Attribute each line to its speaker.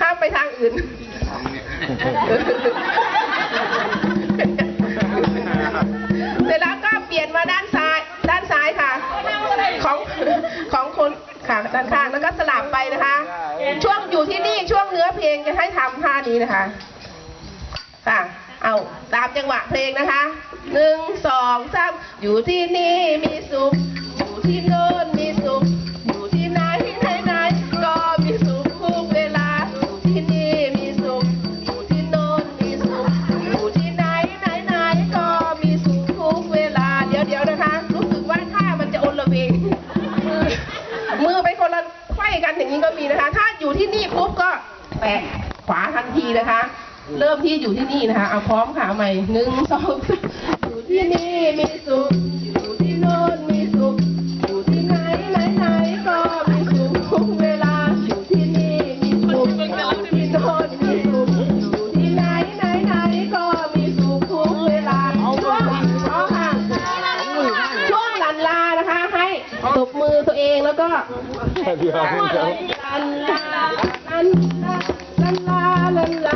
Speaker 1: ห้ามไปทางอื่น เสร็จแล้วก็เปลี่ยนมาด้านซ้าย ด้านซ้ายค่ะ ของของคนค่ะด้านข้างแล้วก็สลับไปนะคะ ช่วงอยู่ที่นี่ช่วงเนื้อเพลงจะให้ทำท่านี้นะคะ ค่ะ เอาตามจังหวะเพลงนะคะหนึ่งสองสามอยู่ที่นี่มีสุขอยู่ที่โน่ นอย่างนี้ก็มีนะคะ ถ้าอยู่ที่นี่ปุ๊บก็แปะขวาทันทีนะคะ เริ่มที่อยู่ที่นี่นะคะ เอาพร้อมค่ะใหม่หนึ่งสอง นะคะ ให้ตบมือตัวเองแล้วก็ลันลาลันลาลันลาลันลา